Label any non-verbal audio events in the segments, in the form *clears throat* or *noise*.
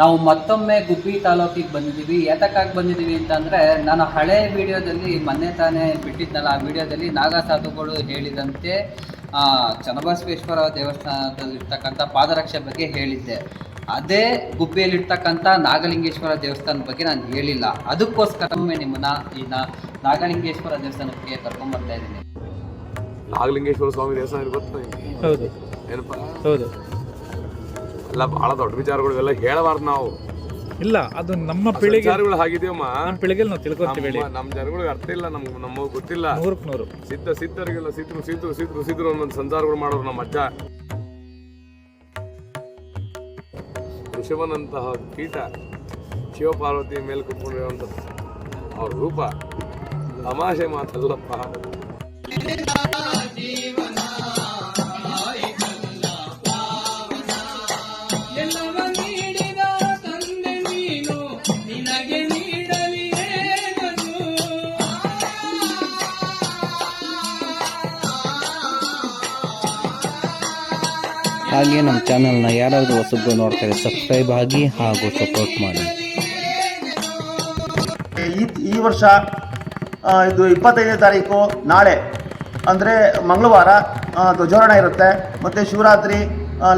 ನಾವು ಮತ್ತೊಮ್ಮೆ ಗುಬ್ಬಿ ತಾಲೂಕಿಗೆ ಬಂದಿದ್ದೀವಿ. ಏತಕ್ಕಾಗಿ ಬಂದಿದ್ದೀವಿ ಅಂತಂದರೆ ನಾನು ಹಳೆ ವಿಡಿಯೋದಲ್ಲಿ ಮೊನ್ನೆ ತಾನೇ ಬಿಟ್ಟಿದ್ದಲ್ಲ ಆ ವಿಡಿಯೋದಲ್ಲಿ ನಾಗಸಾಧುಗಳು ಹೇಳಿದಂತೆ ಆ, ಚನ್ನಬಸವೇಶ್ವರ ದೇವಸ್ಥಾನದಲ್ಲಿರ್ತಕ್ಕಂಥ ಪಾದರಕ್ಷೆ ಬಗ್ಗೆ ಹೇಳಿದ್ದೆ. ಅದೇ ಗುಬ್ಬಿಯಲ್ಲಿರ್ತಕ್ಕಂಥ ನಾಗಲಿಂಗೇಶ್ವರ ದೇವಸ್ಥಾನದ ಬಗ್ಗೆ ನಾನು ಹೇಳಿಲ್ಲ. ಅದಕ್ಕೋಸ್ಕರ ಒಮ್ಮೆ ನಿಮ್ಮನ್ನ ಈ ನಾಗಲಿಂಗೇಶ್ವರ ದೇವಸ್ಥಾನಕ್ಕೆ ಕರ್ಕೊಂಡ್ಬರ್ತಾ ಇದ್ದೀನಿ. ನಾಗಲಿಂಗೇಶ್ವರ ಸ್ವಾಮಿ ದೇವಸ್ಥಾನ ಹೌದು. ಏನಪ್ಪ? ಹೌದು. ಎಲ್ಲ ಬಹಳ ದೊಡ್ಡ ವಿಚಾರಗಳು ಇವೆಲ್ಲ ಹೇಳಬಾರ್ದು ನಾವು. ಇಲ್ಲ ಅದು ನಮ್ಮ ಪೀಳಿಗೆ ವಿಚಾರಗಳು ಹಾಗಿದೆಯಮ್ಮ? ನಮ್ಮ ಪೀಳಿಗೆಯಲ್ಲಿ ನಾವು ತಿಳ್ಕೊತೀವಿ ಹೇಳಿ. ನಮ್ಮ ಜನಗಳಿಗೆ ಅರ್ಥ ಇಲ್ಲ ನಮ್ಗೆ ನಮಗೆ ಗೊತ್ತಿಲ್ಲ. ನೂರಕ್ಕೆ ನೂರು. ಸಿದ್ಧ ಸಿದ್ಧರಿಗೆಲ್ಲ ಸಿದ್ಧರು ಸಿದ್ಧರು ಸಿದ್ಧರು ಸಿದ್ರು ಅನ್ನೋದು ಸಂಸಾರಗಳು ಮಾಡೋರು ನಮ್ಮ ಅಜ್ಜ. ಋಷಭನಂತಹ ಕೀಟ ಶಿವಪಾರ್ವತಿ ಮೇಲೆ ಕುತ್ಕೊಂಡಿರುವಂಥ ಅವ್ರ ರೂಪ ತಮಾಷೆ ಮಾತಲ್ಲಪ್ಪ. ಹಾಗೆ ನಮ್ಮ ಚಾನಲ್ನ ಯಾರಾದರೂ ಹೊಸಬ್ರು ನೋಡ್ತಾರೆ ಸಬ್ಸ್ಕ್ರೈಬ್ ಆಗಿ ಹಾಗೂ ಸಪೋರ್ಟ್ ಮಾಡಿ. ಈ ಈ ವರ್ಷ ಇದು ಇಪ್ಪತ್ತೈದನೇ ತಾರೀಕು ನಾಳೆ ಅಂದರೆ ಮಂಗಳವಾರ ಧ್ವಜಾರೋಹಣ ಇರುತ್ತೆ. ಮತ್ತು ಶಿವರಾತ್ರಿ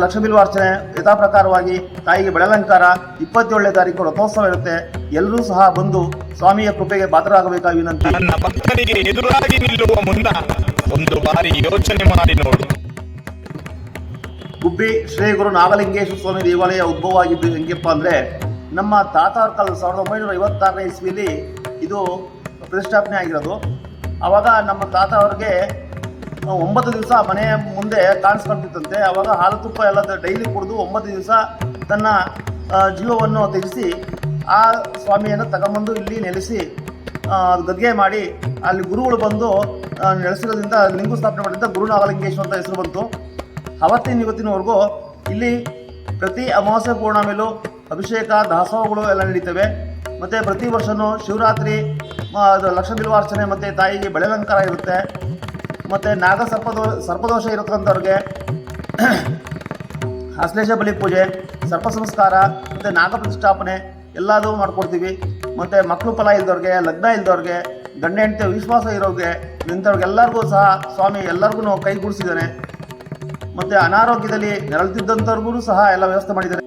ಲಕ್ಷ್ಮೀ ಬಿಲ್ವಾರ್ಚನೆ ಯಥಾ ಪ್ರಕಾರವಾಗಿ ತಾಯಿಗೆ ಬೆಳಲಂಕಾರ ಇಪ್ಪತ್ತೇಳನೇ ತಾರೀಕು ರಥೋತ್ಸವ ಇರುತ್ತೆ. ಎಲ್ಲರೂ ಸಹ ಬಂದು ಸ್ವಾಮಿಯ ಕೃಪೆಗೆ ಪಾತ್ರರಾಗಬೇಕಾಗಿ ವಿನಂತಿ. ನನ್ನ ಭಕ್ತರಿಗೆ ಎದುರಾಗಿ ನಿಲ್ಲುವ ಮುನ್ನ ಒಂದು ಬಾರಿ ಯೋಚನೆ ಮಾಡಿ ನೋಡು. ಗುಬ್ಬಿ ಶ್ರೀ ಗುರು ನಾಗಲಿಂಗೇಶ್ವರ ಸ್ವಾಮಿ ದೇವಾಲಯ ಉದ್ಭವ ಆಗಿದ್ದು ಹೆಂಗಪ್ಪ ಅಂದರೆ ನಮ್ಮ ತಾತಾರ ಕಾಲ ಸಾವಿರದ ಒಂಬೈನೂರ ಐವತ್ತಾರನೇ ಇಸ್ವಿಯಲ್ಲಿ ಇದು ಪ್ರತಿಷ್ಠಾಪನೆ ಆಗಿರೋದು. ಆವಾಗ ನಮ್ಮ ತಾತ ಅವ್ರಿಗೆ ಒಂಬತ್ತು ದಿವಸ ಮನೆಯ ಮುಂದೆ ಕಾಣಿಸ್ಕೊಳ್ತಿತ್ತಂತೆ ಆವಾಗ ಹಾಲು ತುಪ್ಪ ಎಲ್ಲ ಡೈಲಿ ಕುಡಿದು ಒಂಬತ್ತು ದಿವಸ ತನ್ನ ಜೀವವನ್ನು ತ್ಯಜಿಸಿ ಆ ಸ್ವಾಮಿಯನ್ನು ತಗೊಂಬಂದು ಇಲ್ಲಿ ನೆಲೆಸಿ ಗದ್ಗೆ ಮಾಡಿ ಅಲ್ಲಿ ಗುರುಗಳು ಬಂದು ನೆಲೆಸಿರೋದ್ರಿಂದ ಲಿಂಗು ಸ್ಥಾಪನೆ ಮಾಡಿದ್ದ ಗುರು ನಾಗಲಿಂಗೇಶ್ವರ ಅಂತ ಹೆಸರು ಬಂತು. ಅವತ್ತಿನ ಇವತ್ತಿನವರೆಗೂ ಇಲ್ಲಿ ಪ್ರತಿ ಅಮಾವಾಸ್ಯೆ ಪೂರ್ಣಮೇಲೂ ಅಭಿಷೇಕ, ದಾಸೋಹಗಳು ಎಲ್ಲ ನಡೀತವೆ. ಮತ್ತು ಪ್ರತಿ ವರ್ಷವೂ ಶಿವರಾತ್ರಿ ಲಕ್ಷ ಬಿಲ್ವಾರ್ಚನೆ ಮತ್ತು ತಾಯಿಗೆ ಬೆಳೆಲಂಕಾರ ಇರುತ್ತೆ. ಮತ್ತು ನಾಗ ಸರ್ಪದೋ, ಸರ್ಪದೋಷ ಇರತಕ್ಕಂಥವ್ರಿಗೆ ಅಶ್ಲೇಷ *clears throat* ಬಲಿ ಪೂಜೆ, ಸರ್ಪ ಸಂಸ್ಕಾರ, ಮತ್ತು ನಾಗ ಪ್ರತಿಷ್ಠಾಪನೆ ಎಲ್ಲದೂ ಮಾಡ್ಕೊಡ್ತೀವಿ. ಮತ್ತು ಮಕ್ಕಳು ಫಲ ಇಲ್ದವ್ರಿಗೆ, ಲಗ್ನ ಇಲ್ದವ್ರಿಗೆ, ಗಂಡ ಹೆಂಡತಿ ವಿಶ್ವಾಸ ಇರೋರಿಗೆ ಇಂಥವ್ರಿಗೆಲ್ಲರಿಗೂ ಸಹ ಸ್ವಾಮಿ ಎಲ್ಲರಿಗೂ ಕೈಗೂಡಿಸಿದ್ದಾನೆ ಮತ್ತು ಅನಾರೋಗ್ಯದಲ್ಲಿ ನೆರಳುತ್ತಿದ್ದಂಥವ್ರಿಗೂ ಸಹ ಎಲ್ಲ ವ್ಯವಸ್ಥೆ ಮಾಡಿದ್ದಾರೆ.